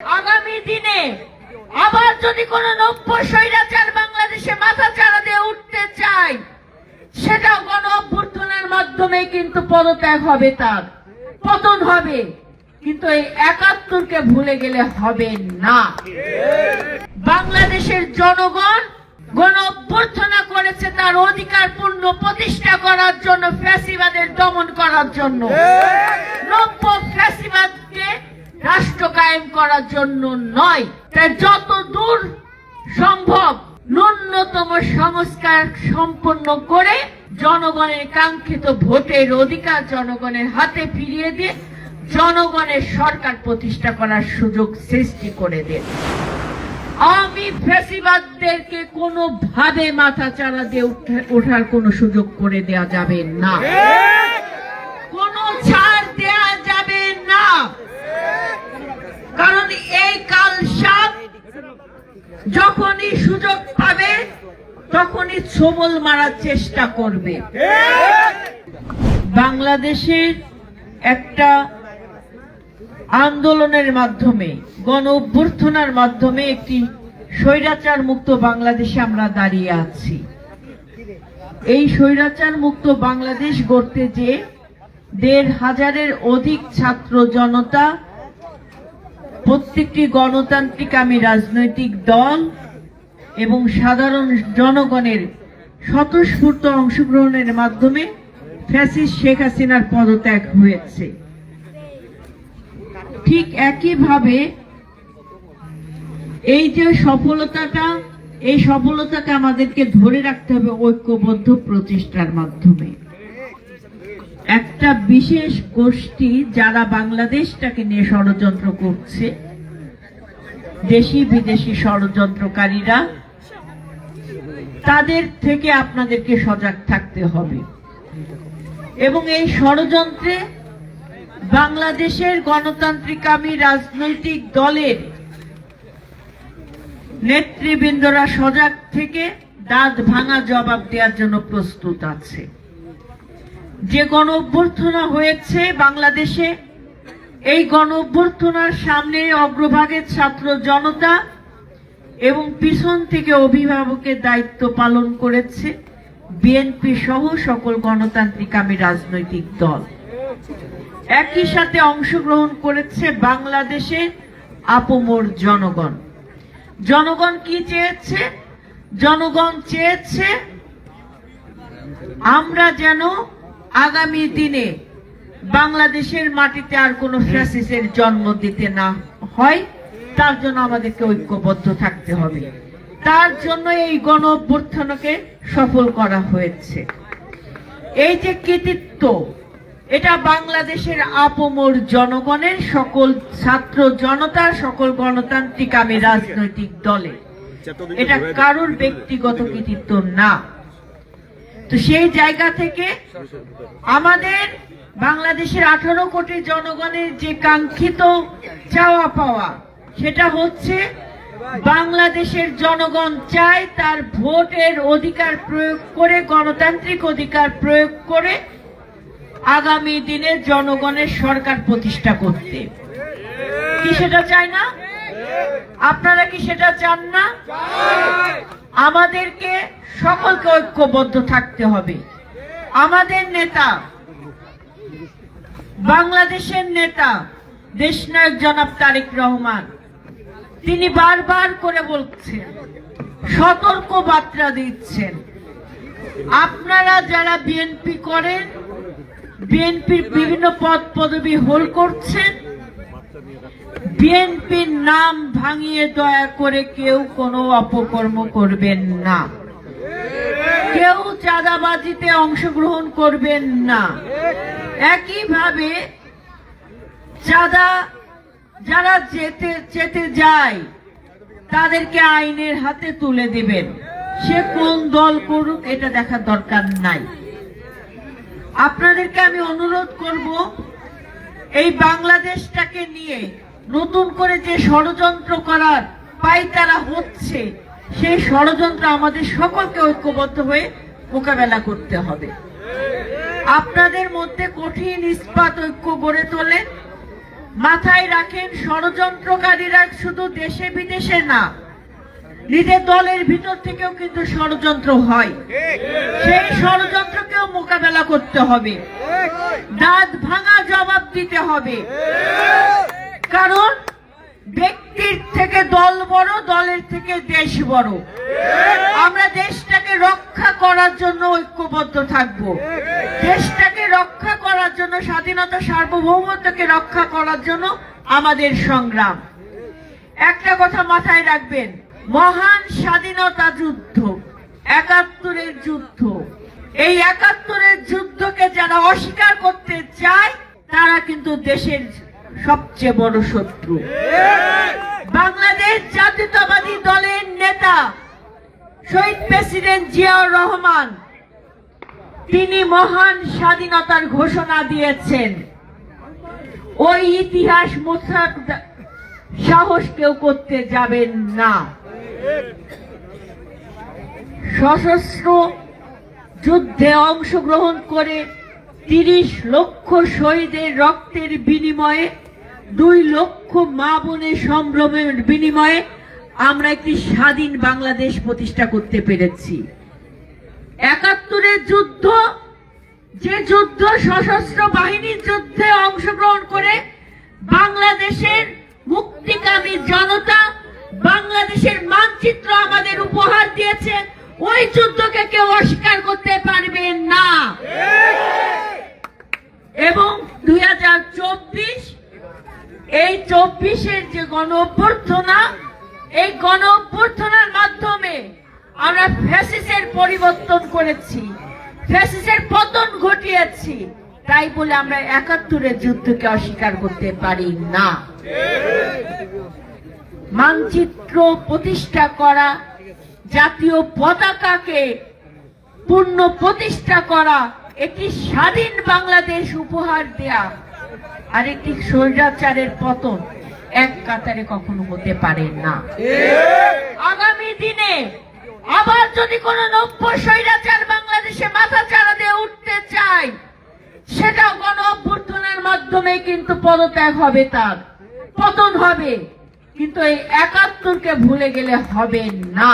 আগামী দিনে আবার যদি কোন নব্য স্বৈরাচার বাংলাদেশে মাথা চাড়া দিয়ে উঠতে চায়, সেটাও গণ অভ্যর্থনের মাধ্যমে কিন্তু পদত্যাগ হবে তার। পতন হবে, কিন্তু এই একাত্তরকে ভুলে গেলে হবে না। বাংলাদেশের জনগণ গণ অভ্যর্থনা করেছে তার অধিকার পূর্ণ প্রতিষ্ঠা করার জন্য, ফ্যাসিবাদের দমন করার জন্য। নব্য রাষ্ট্র কায়েম করার জন্য নয়। তাই যত দূর সম্ভব ন্যূনতম সংস্কার সম্পন্ন করে জনগণের কাঙ্ক্ষিত ভোটের অধিকার জনগণের হাতে ফিরিয়ে দিয়ে জনগণের সরকার প্রতিষ্ঠা করার সুযোগ সৃষ্টি করে দেন। আমি ফেসিবাদদেরকে কোনোভাবে মাথা চারা দিয়ে ওঠার কোনো সুযোগ করে দেওয়া যাবে না কোনো ছাড় দেয়া যাবে না কারণ এই কাল সাপ যখনই সুযোগ পাবে, তখনই ছবল মারার চেষ্টা করবে। বাংলাদেশের একটা আন্দোলনের মাধ্যমে, গণ অভ্যর্থনার মাধ্যমে একটি স্বৈরাচার মুক্ত বাংলাদেশে আমরা দাঁড়িয়ে আছি। এই স্বৈরাচার মুক্ত বাংলাদেশ গড়তে যে দেড় হাজারের অধিক ছাত্র জনতা প্রত্যেকটি গণতান্ত্রিক আমি রাজনৈতিক দল এবং সাধারণ জনগণের স্বতঃস্ফূর্ত অংশগ্রহণের মাধ্যমে ফ্যাসিস শেখ হাসিনার পদত্যাগ হয়েছে। ঠিক একইভাবে এই যে সফলতাটা, এই সফলতাকে আমাদেরকে ধরে রাখতে হবে ঐক্যবদ্ধ প্রচেষ্টার মাধ্যমে। একটা বিশেষ গোষ্ঠী যারা বাংলাদেশটাকে নিয়ে ষড়যন্ত্র করছে, দেশি বিদেশি ষড়যন্ত্রকারীরা, তাদের থেকে আপনাদেরকে সজাগ থাকতে হবে। এবং এই ষড়যন্ত্রে বাংলাদেশের গণতান্ত্রিকামী রাজনৈতিক দলের নেতৃবৃন্দরা সজাগ থেকে দাঁত ভাঙা জবাব দেওয়ার জন্য প্রস্তুত আছে। যে গণ অভ্যর্থনা হয়েছে বাংলাদেশে, এই গণ অভ্যর্থনার সামনে অগ্রভাগের ছাত্র জনতা এবং পিছন থেকে অভিভাবকের দায়িত্ব পালন করেছে বিএনপি সহ সকল গণতান্ত্রিকামী রাজনৈতিক দল। একই সাথে অংশগ্রহণ করেছে বাংলাদেশে আপমর জনগণ। জনগণ কি চেয়েছে? জনগণ চেয়েছে, আমরা যেন আগামী দিনে বাংলাদেশের মাটিতে আর কোনো ফ্যাসিসের জন্ম দিতে না হয়, তার জন্য আমাদেরকে ঐক্যবদ্ধ থাকতে হবে। তার জন্য এই গণ অভ্যর্থনকে সফল করা হয়েছে। এই যে কৃতিত্ব, এটা বাংলাদেশের আপমর জনগণের, সকল ছাত্র জনতার, সকল গণতান্ত্রিক আমি রাজনৈতিক দলে। এটা কারোর ব্যক্তিগত কৃতিত্ব না। তো সেই জায়গা থেকে আমাদের বাংলাদেশের আঠারো কোটি জনগণের যে কাঙ্ক্ষিত চাওয়া পাওয়া, সেটা হচ্ছে বাংলাদেশের জনগণ চায় তার ভোটের অধিকার প্রয়োগ করে, গণতান্ত্রিক অধিকার প্রয়োগ করে আগামী দিনে জনগণের সরকার প্রতিষ্ঠা করতে। কি সেটা চায় না? আপনারা কি সেটা চান না? আমাদেরকে সকলকে ঐক্যবদ্ধ থাকতে হবে। আমাদের নেতা, বাংলাদেশের নেতা, দেশনায়ক জনাব তারেক রহমান, তিনি বারবার করে বলছেন, সতর্ক বার্তা দিচ্ছেন। আপনারা যারা বিএনপি করেন, বিএনপির বিভিন্ন পদ পদবি হোল করছেন বিএনপির নাম ভাঙিয়ে দয়া করে কেউ কোনো অপকর্ম করবেন না। কেউ চাঁদাবাজিতে অংশগ্রহণ করবেন না। একইভাবে চাঁদা, যারা যেতে যেতে যায়, তাদেরকে আইনের হাতে তুলে দিবেন। সে কোন দল করুক, এটা দেখার দরকার নাই। আপনাদেরকে আমি অনুরোধ করব এই বাংলাদেশটাকে নিয়ে নতুন করে যে ষড়যন্ত্র করার পাই তারা হচ্ছে, সেই ষড়যন্ত্র আমাদের সকলকে ঐক্যবদ্ধ হয়ে মোকাবেলা করতে হবে। আপনাদের মধ্যে কঠিন ইস্পাত ঐক্য গড়ে তোলেন। মাথায় রাখেন, ষড়যন্ত্রকারীরা শুধু দেশে বিদেশে না নিজের দলের ভিতর থেকেও কিন্তু ষড়যন্ত্র হয়। সেই ষড়যন্ত্রকেও মোকাবেলা করতে হবে। দাঁত ভাঙা জবাব দিতে হবে। কারণ ব্যক্তির থেকে দল বড়, দলের থেকে দেশ বড়। আমরা দেশটাকে রক্ষা করার জন্য ঐক্যবদ্ধ থাকব। দেশটাকে রক্ষা করার জন্য, স্বাধীনতা সার্বভৌমত্বকে রক্ষা করার জন্য আমাদের সংগ্রাম। একটা কথা মাথায় রাখবেন মহান স্বাধীনতা যুদ্ধ, একাত্তরের যুদ্ধ। এই একাত্তরের যুদ্ধকে যারা অস্বীকার করতে চায়, তারা কিন্তু দেশের সবচেয়ে বড় শত্রু। বাংলাদেশ জাতীয়তাবাদী দলের নেতা, শহীদ প্রেসিডেন্ট জিয়াউর রহমান, তিনি মহান স্বাধীনতার ঘোষণা দিয়েছেন। ওই ইতিহাস মোছার সাহস কেউ করতে যাবেন না। সশস্ত্র যুদ্ধে অংশগ্রহণ করে তিরিশ লক্ষ শহীদের রক্তের বিনিময়ে, দুই লক্ষ মা বোনের সম্ভ্রমের বিনিময়ে আমরা একটি স্বাধীন বাংলাদেশ প্রতিষ্ঠা করতে পেরেছি। একাত্তরের যুদ্ধ, যে যুদ্ধ সশস্ত্র বাহিনীর যুদ্ধে অংশগ্রহণ করে বাংলাদেশের মুক্তিকামী জনতা বাংলাদেশের মানচিত্র আমাদের উপহার দিয়েছে। ওই যুদ্ধকে কেউ অস্বীকার করতে পারবে না। এবং দু হাজার চব্বিশ, এই চব্বিশের যে গণ অভ্যর্থনা এই গণ অভ্যর্থনার মাধ্যমে আমরা ফ্যাসিসের পরিবর্তন করেছি। ফ্যাসিসের পতন ঘটিয়েছি। তাই বলে আমরা একাত্তরের যুদ্ধকে অস্বীকার করতে পারি না। মানচিত্র প্রতিষ্ঠা করা, জাতীয় পতাকাকে পূর্ণ প্রতিষ্ঠা করা, একটি স্বাধীন বাংলাদেশ উপহার দেয়া আর একটি স্বৈরাচারের পতন এক কাতারে কখনো হতে পারে না। আগামী দিনে আবার যদি কোন নব্য স্বৈরাচার বাংলাদেশে মাথা চাড়া দিয়ে উঠতে চায় সেটা গণ অভ্যর্থনের মাধ্যমে কিন্তু পদত্যাগ হবে তার। পতন হবে। কিন্তু এই একাত্তরকে ভুলে গেলে হবে না।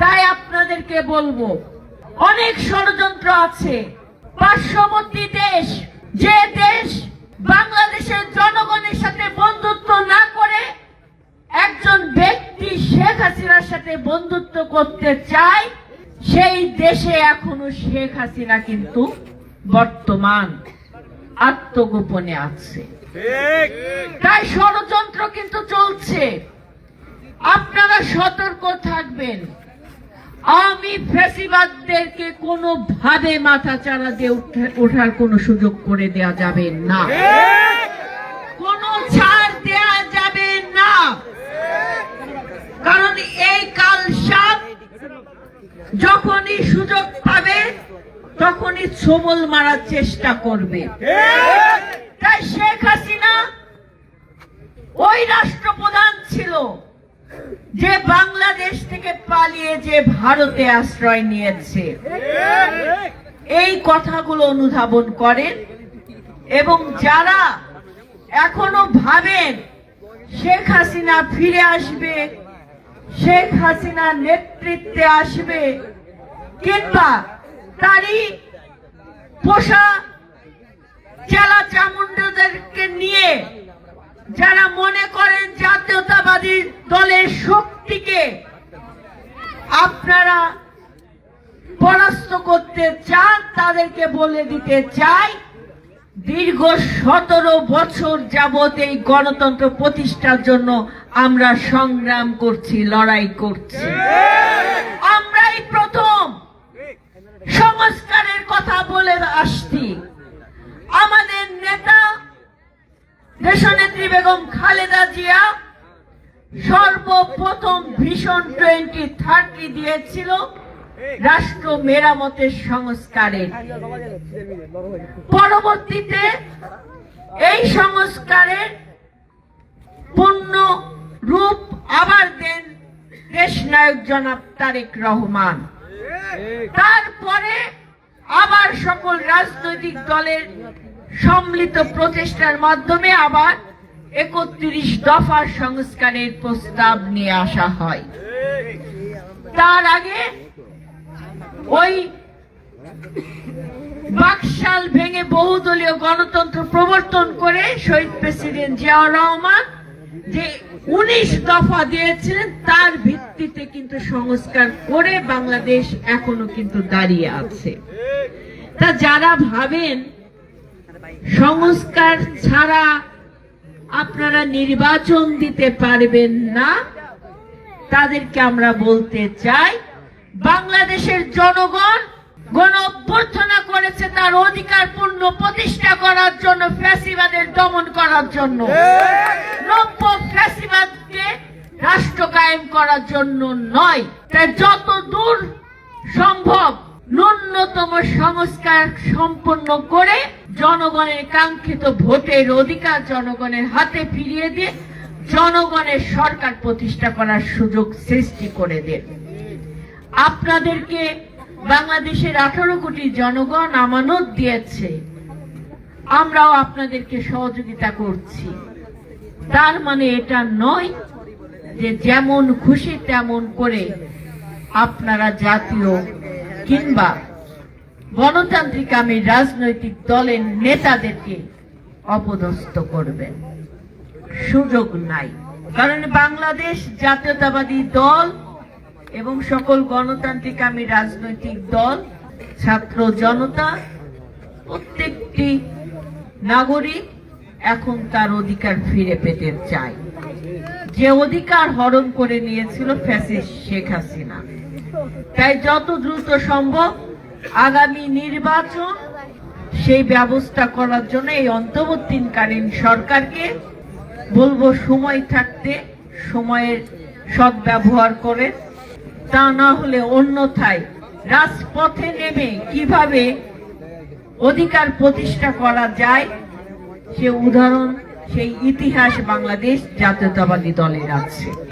তাই আপনাদেরকে বলব, অনেক ষড়যন্ত্র আছে। পার্শ্ববর্তী দেশ, যে দেশ বাংলাদেশের জনগণের সাথে বন্ধুত্ব না করে একজন ব্যক্তি শেখ হাসিনার সাথে বন্ধুত্ব করতে চায়, সেই দেশে এখনও শেখ হাসিনা কিন্তু বর্তমান আত্মগোপনে আছে। তাই ষড়যন্ত্র কিন্তু চলছে। আপনারা সতর্ক থাকবেন। আমি ফেসিবাদদেরকে কোনো ভাবে মাথা চারা দিয়ে ওঠার কোনো সুযোগ করে দেয়া যাবে না। কোনো ছাড় দেয়া যাবে না। কারণ এই কাল সাপ যখনই সুযোগ পাবে তখনই ছবল মারার চেষ্টা করবে। তাই যে বাংলাদেশ থেকে পালিয়ে যে ভারতে আশ্রয় নিয়েছে, এই কথাগুলো অনুধাবন করেন এবং যারা এখনও ভাবেন শেখ হাসিনা ফিরে আসবে, শেখ হাসিনা নেতৃত্বে আসবে, কিংবা তারই পোষা চেলা চামুন্ডদেরকে নিয়ে যারা মনে করেন জাতীয়তাবাদী দলের শক্তিকে আপনারা পরাস্ত করতে চান, তাদেরকে বলে দিতে চাই, দীর্ঘ সতেরো বছর যাবত এই গণতন্ত্র প্রতিষ্ঠার জন্য আমরা সংগ্রাম করছি, লড়াই করছি। আমরাই প্রথম সংস্কারের কথা বলে আসছি। আমাদের নেতা দেশনেত্রী বেগম খালেদা জিয়া সর্বপ্রথম ভীষণ টোয়েন্টি থার্টি দিয়েছিল রাষ্ট্র মেরামতের সংস্কারের পরবর্তীতে এই সংস্কারের পূর্ণ রূপ আবার দেন দেশ নায়ক জনাব তারেক রহমান। তারপরে আবার সকল রাজনৈতিক দলের সম্মিলিত প্রচেষ্টার মাধ্যমে আবার একত্রিশ দফার সংস্কারের প্রস্তাব নিয়ে আসা হয়। তার আগে ওই বাকশাল ভেঙে বহুদলীয় গণতন্ত্র প্রবর্তন করে শহীদ প্রেসিডেন্ট জিয়াউর রহমান যে উনিশ দফা দিয়েছিলেন, তার ভিত্তিতে কিন্তু সংস্কার করে বাংলাদেশ এখনও কিন্তু দাঁড়িয়ে আছে। তা যারা ভাবেন সংস্কার ছাড়া আপনারা নির্বাচন দিতে পারবেন না। তাদেরকে আমরা বলতে চাই, বাংলাদেশের জনগণ গণ অভ্যর্থনা করেছে তার অধিকার পূর্ণ প্রতিষ্ঠা করার জন্য, ফ্যাসিবাদের দমন করার জন্য। নব্য ফ্যাসিবাদকে রাষ্ট্র কায়েম করার জন্য নয়। তাই যত দূর সম্ভব ন্যূনতম সংস্কার সম্পন্ন করে জনগণের কাঙ্ক্ষিত ভোটের অধিকার জনগণের হাতে ফিরিয়ে দিয়ে জনগণের সরকার প্রতিষ্ঠা করার সুযোগ সৃষ্টি করে দেন। আপনাদেরকে বাংলাদেশের আঠারো কোটি জনগণ আমানত দিয়েছে। আমরাও আপনাদেরকে সহযোগিতা করছি। তার মানে এটা নয় যে যেমন খুশি তেমন করে আপনারা জাতীয় কিংবা গণতান্ত্রিক আমি রাজনৈতিক দলের নেতাদেরকে অপদস্থ করবেন। সুযোগ নাই। কারণ বাংলাদেশ জাতীয়তাবাদী দল এবং সকল গণতান্ত্রিক আমি রাজনৈতিক দল, ছাত্র জনতা, প্রত্যেকটি নাগরিক এখন তার অধিকার ফিরে পেতে চায়। যে অধিকার হরণ করে নিয়েছিল ফ্যাসিস্ট শেখ হাসিনা। তাই যত দ্রুত সম্ভব আগামী নির্বাচন, সেই ব্যবস্থা করার জন্য এই অন্তর্বর্তীকালীন সরকারকে বলব সময় থাকতে, সময়ের সদ্ব্যবহার করে। তা না হলে অন্যথায় রাজপথে নেমে কীভাবে অধিকার প্রতিষ্ঠা করা যায়, সে উদাহরণ, সেই ইতিহাস বাংলাদেশ জাতীয়তাবাদী দলের আছে।